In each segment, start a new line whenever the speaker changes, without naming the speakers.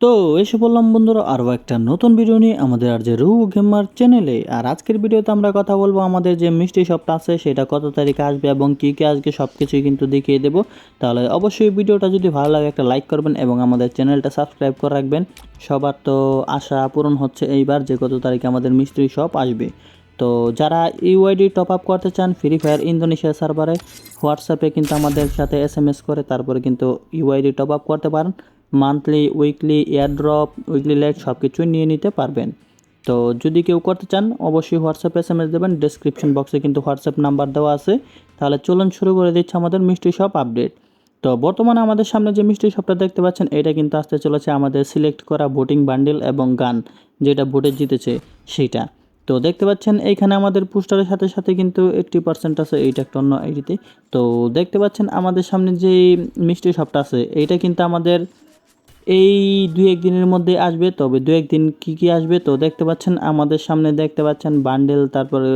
তো এসে বললাম বন্ধুরা আরও একটা নতুন ভিডিও নিয়ে আমাদের আর যে রু গেমার চ্যানেলে আর আজকের ভিডিওতে আমরা কথা বলব আমাদের যে মিষ্টি শপটা আছে, সেটা কত তারিখে আসবে এবং কী কী আজকে সব কিছুই কিন্তু দেখিয়ে দেবো। তাহলে অবশ্যই ভিডিওটা যদি ভালো লাগে একটা লাইক করবেন এবং আমাদের চ্যানেলটা সাবস্ক্রাইব করে রাখবেন। সবার তো আশা পূরণ হচ্ছে এইবার যে কত তারিখে আমাদের মিষ্টি শপ আসবে। তো যারা ইউআইডি টপ আপ করতে চান ফ্রি ফায়ার ইন্দোনেশিয়া সার্ভারে হোয়াটসঅ্যাপে কিন্তু আমাদের সাথে এস করে তারপরে কিন্তু ইউআইডি টপ আপ করতে পারেন। Monthly weekly airdrop weekly light সব কিছুই নিয়ে নিতে পারবেন। তো যদি কেউ করতে চান, অবশ্যই হোয়াটসঅ্যাপে এস এম এস দেবেন ডিসক্রিপশন বক্সে কিন্তু হোয়াটসঅ্যাপ নাম্বার দেওয়া আছে। তাহলে চলুন শুরু করে দিচ্ছে আমাদের মিষ্টি শপ আপডেট তো বর্তমানে আমাদের সামনে যে মিষ্টি শপটা দেখতে পাচ্ছেন, এটা কিন্তু আসতে চলেছে আমাদের সিলেক্ট করা ভোটিং বান্ডিল এবং গান, যেটা ভোটে জিতেছে সেইটা। তো দেখতে পাচ্ছেন এইখানে আমাদের পোস্টারের সাথে সাথে কিন্তু এইট্টি পার্সেন্ট আছে, এইটা একটা অন্য আইডিতে। তো দেখতে পাচ্ছেন, আমাদের সামনে যে মিষ্টি শপটা আছে, এইটা কিন্তু আমাদের এই দুই একদিনের মধ্যে আসবে, তবে দু একদিন কী কী আসবে তো দেখতে পাচ্ছেন। আমাদের সামনে দেখতে পাচ্ছেন বান্ডেল, তারপরে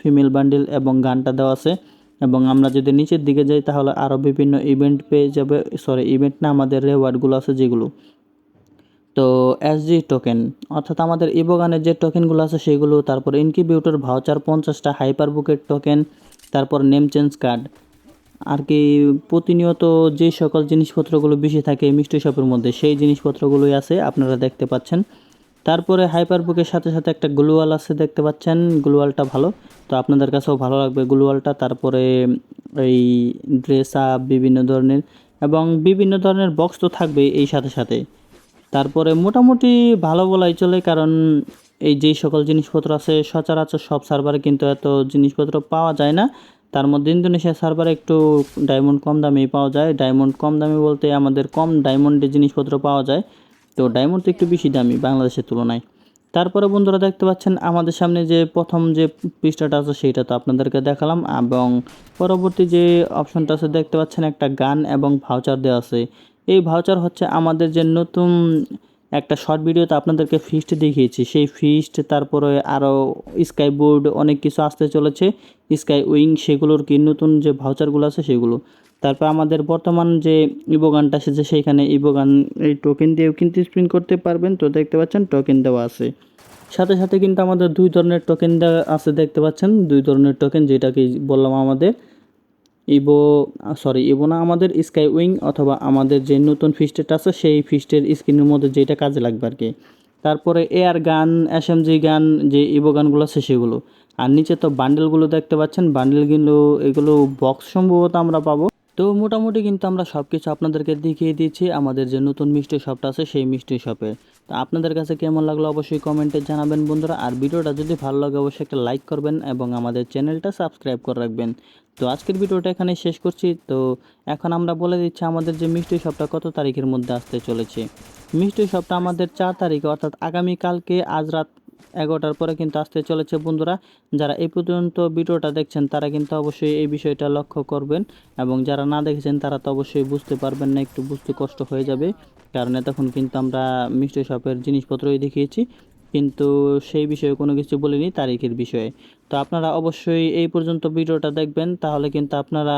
ফিমেল বান্ডেল এবং গানটা দেওয়া আছে। এবং আমরা যদি নিচের দিকে যাই তাহলে আরও বিভিন্ন ইভেন্ট পেয়ে যাবে, সরি, ইভেন্ট না, আমাদের রেওয়ার্ডগুলো আছে যেগুলো। তো এসজি টোকেন, অর্থাৎ আমাদের ইবোগানের যে টোকেনগুলো আছে সেগুলো, তারপর ইনকিবিউটর ভাউচার, পঞ্চাশটা হাইপার বুকের টোকেন, তারপর নেম চেঞ্জ কার্ড। আর কি প্রতিনিয়ত যে সকল জিনিসপত্রগুলো বেশি থাকে মিষ্টি শপের মধ্যে, সেই জিনিসপত্রগুলোই আছে, আপনারা দেখতে পাচ্ছেন। তারপরে হাইপার বুকের সাথে সাথে একটা গ্লুয়াল আছে, দেখতে পাচ্ছেন। গ্লুয়ালটা ভালো, তো আপনাদের কাছেও ভালো লাগবে গ্লুয়ালটা তারপরে এই ড্রেস আপ বিভিন্ন ধরনের, এবং বিভিন্ন ধরনের বক্স তো থাকবে এই সাথে সাথে। তারপরে মোটামুটি ভালো বলাই চলে, কারণ এই যেই সকল জিনিসপত্র আছে, সচরাচর সব সার্ভারে কিন্তু এত জিনিসপত্র পাওয়া যায় না। তার মধ্যে ইন্দোনেশিয়া সার্ভারে একটু ডায়মন্ড কম দামে পাওয়া যায়। ডায়মন্ড কম দামে বলতে আমাদের কম ডায়মন্ডের জিনিসপত্র পাওয়া যায়। তো ডায়মন্ড তো একটু বেশি দামি বাংলাদেশের তুলনায়। তারপরে বন্ধুরা দেখতে পাচ্ছেন আমাদের সামনে যে প্রথম যে পৃষ্ঠাটা আছে সেইটা তো আপনাদেরকে দেখালাম এবং পরবর্তী যে অপশনটা আছে দেখতে পাচ্ছেন একটা গান এবং ভাউচার দেওয়া আছে। এই ভাউচার হচ্ছে আমাদের যে নতুন একটা শর্ট ভিডিওতে আপনাদেরকে ফিস্ট দেখিয়েছি। সেই ফিস্ট তারপরে আরও স্কাই বোর্ড অনেক কিছু আসতে চলেছে। স্কাই উইং সেগুলোর কি নতুন যে ভাউচারগুলো আছে সেগুলো। তারপর আমাদের বর্তমান যে ইবোগানটা এসেছে সেইখানে ইবোগান এই টোকেন দিয়েও কিন্তু স্পিন করতে পারবেন। তো দেখতে পাচ্ছেন টোকেন দেওয়া আছে। সাথে সাথে কিন্তু আমাদের দুই ধরনের টোকেন দেওয়া আছে দেখতে পাচ্ছেন। দুই ধরনের টোকেন যেটাকে বললাম আমাদের। ইবো, সরি, ইবো না, আমাদের স্কাই উইং অথবা আমাদের যে নতুন ফিস্টেট আছে, সেই ফিস্টের স্ক্রিনের মধ্যে যেটা কাজে লাগবে আর কি। তারপরে এয়ার গান এসএমজি গান, যে ইবো গানগুলো আছে, সেগুলো। আর নিচে তো বান্ডেলগুলো দেখতে পাচ্ছেন। বান্ডেলগুলো এগুলো বক্স সম্ভবত আমরা পাবো। তো মোটামুটি কিন্তু আমরা সব কিছু আপনাদেরকে দেখিয়ে দিয়েছি। আমাদের যে নতুন মিষ্টি শপটা আছে, সেই মিষ্টি শপে। তো আপনাদের কাছে কেমন লাগল অবশ্যই কমেন্টে জানাবেন বন্ধুরা। আর ভিডিওটা যদি ভালো লাগে, অবশ্যই একটা লাইক করবেন এবং আমাদের চ্যানেলটা সাবস্ক্রাইব করে রাখবেন। তো আজকের ভিডিওটা এখানে শেষ করছি। তো এখন আমরা বলে দিচ্ছি, আমাদের যে মিষ্টি শপটা কত তারিখের মধ্যে আসতে চলেছে। মিষ্টি শপটা আমাদের চার তারিখে, অর্থাৎ আগামীকালকে আজ রাত এগারোটার পরে কিন্তু আসতে চলেছে বন্ধুরা। যারা এই পর্যন্ত ভিডিওটা দেখছেন, তারা কিন্তু অবশ্যই এই বিষয়টা লক্ষ্য করবেন এবং যারা না দেখেছেন, তারা তো অবশ্যই বুঝতে পারবেন না, একটু বুঝতে কষ্ট হয়ে যাবে। কারণ তখন কিন্তু আমরা মিষ্টি শপের জিনিসপত্রই দেখিয়েছি। কিন্তু সেই বিষয়ে কোনো কিছু বলিনি, তারিখের বিষয়ে। তো আপনারা অবশ্যই এই পর্যন্ত ভিডিওটা দেখবেন, তাহলে কিন্তু আপনারা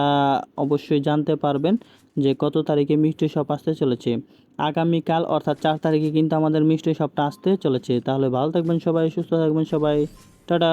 অবশ্যই জানতে পারবেন যে কত তারিখে মিষ্টি শপ আসতে চলেছে। আগামীকাল, অর্থাৎ চার তারিখে কিন্তু আমাদের মিষ্টি শপটা আসতে চলেছে। তাহলে ভালো থাকবেন সবাই, সুস্থ থাকবেন সবাই। Tata!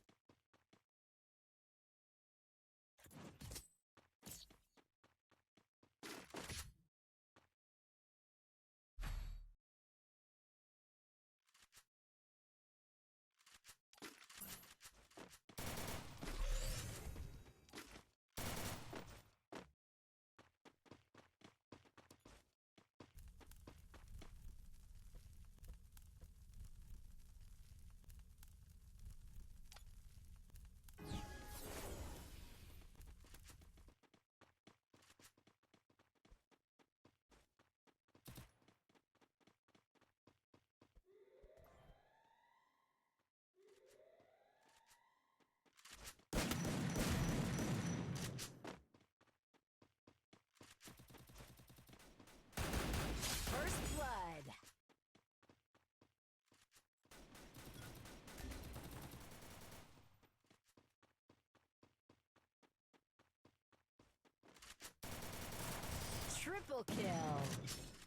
Triple kill.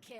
Kill.